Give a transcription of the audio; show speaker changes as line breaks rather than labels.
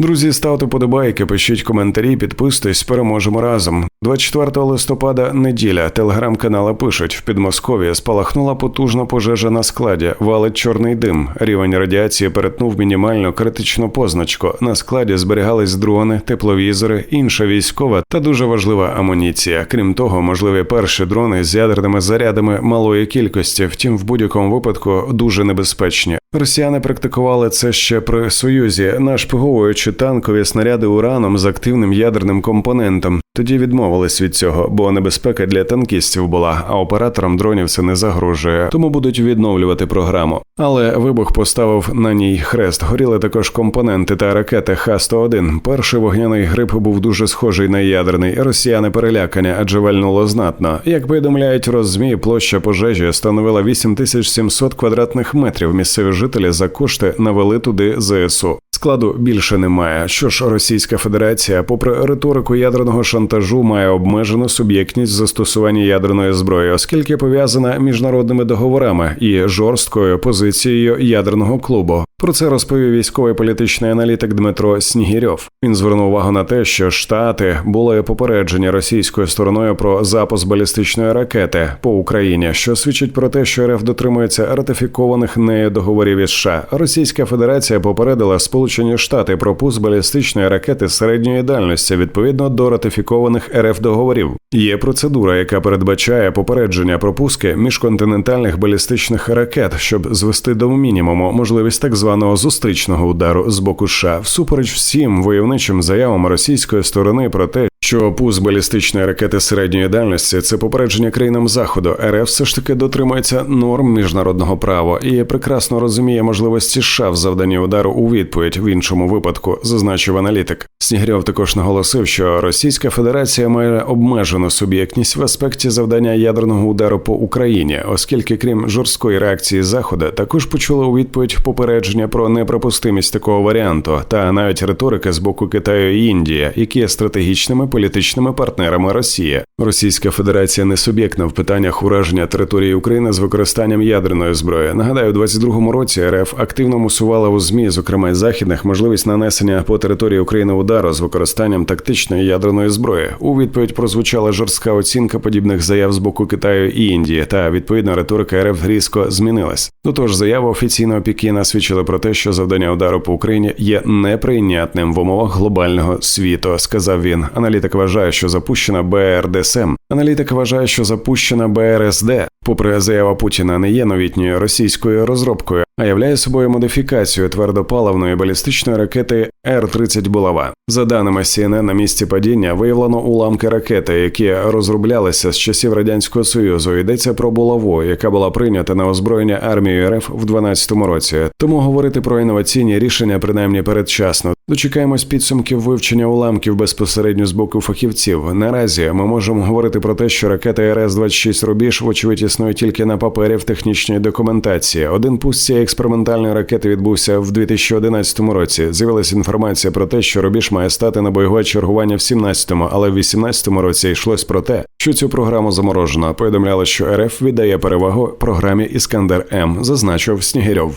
Друзі, ставте подобайки, пишіть коментарі, підписуйтесь, переможемо разом. 24 листопада, неділя, телеграм-канали пишуть: в Підмосков'ї спалахнула потужна пожежа на складі, валить чорний дим. Рівень радіації перетнув мінімальну критичну позначку. На складі зберігались дрони, тепловізори, інша військова та дуже важлива амуніція. Крім того, можливі перші дрони з ядерними зарядами малої кількості, втім, в будь-якому випадку дуже небезпечні. Росіяни практикували це ще при союзі, нашпиговуючи танкові снаряди ураном з активним ядерним компонентом. Тоді відмовились від цього, бо небезпека для танкістів була, а операторам дронів це не загрожує, тому будуть відновлювати програму. Але вибух поставив на ній хрест. Горіли також компоненти та ракети Х-101. Перший вогняний гриб був дуже схожий на ядерний. Росіяни перелякані, адже вальнуло знатно. Як повідомляють роззмі, площа пожежі становила 8700 квадратних метрів. Місцеві жителі за кошти навели туди ЗСУ. Складу більше немає. Що ж, Російська Федерація, попри риторику ядерного шантажу, має обмежену суб'єктність застосування ядерної зброї, оскільки пов'язана міжнародними договорами і жорсткою позицією ядерного клубу. Про це розповів військовий політичний аналітик Дмитро Снігірьов. Він звернув увагу на те, що Штати були попереджені російською стороною про запуск балістичної ракети по Україні, що свідчить про те, що РФ дотримується ратифікованих нею договорів із США. Російська Федерація попередила Сполучені Штати про пуск балістичної ракети середньої дальності відповідно до ратифікованих РФ договорів. Є процедура, яка передбачає попередження про пуски міжконтинентальних балістичних ракет, щоб звести до мінімуму можливість так званого зустрічного удару з боку США, всупереч всім войовничим заявам російської сторони про те, що пуз балістичної ракети середньої дальності це попередження країнам заходу. РФ все ж таки дотримується норм міжнародного права і прекрасно розуміє можливості США в завданні удару у відповідь в іншому випадку, зазначив аналітик. Снігрьов також наголосив, що Російська Федерація має обмежену суб'єктність в аспекті завдання ядерного удару по Україні, оскільки, крім жорсткої реакції Заходу, також почула у відповідь попередження про неприпустимість такого варіанту, та навіть риторика з боку Китаю і Індії, які є стратегічними політичними партнерами Росії. Російська Федерація не суб'єктна в питаннях ураження території України з використанням ядерної зброї. Нагадаю, у 22-му році РФ активно мусувала у змі, зокрема західних, можливість нанесення по території України удару з використанням тактичної ядерної зброї. У відповідь прозвучала жорстка оцінка подібних заяв з боку Китаю і Індії, та відповідна риторика РФ різко змінилась. До того ж, заява офіційного Пікіна свідчила про те, що завдання удару по Україні є неприйнятним в умовах глобального світу, сказав він. Аналітик вважає, що запущена БРДСМ. Аналітик вважає, що запущена БРСД, попри заяву Путіна, не є новітньою російською розробкою, а являє собою модифікацію твердопаливної балістичної ракети Р-30 Булава. За даними CNN, на місці падіння виявлено уламки ракети, які розроблялися з часів радянського союзу. Йдеться про булаву, яка була прийнята на озброєння армії РФ в 2012 році. Тому говорити про інноваційні рішення принаймні передчасно. Дочекаємось підсумків вивчення уламків безпосередньо з боку фахівців. Наразі ми можемо говорити про те, що ракета РС 26 рубіж, вочевидь, існує тільки на папері в технічній документації. Один пуск цієї експериментальної ракети відбувся в 2011 році. З'явилася інформація про те, що рубіж має стати на бойове чергування в 17-му, але в 18-му році йшлось про те, що цю програму заморожено. Повідомляли, що РФ віддає перевагу програмі Іскандер М, зазначив Снігирьов.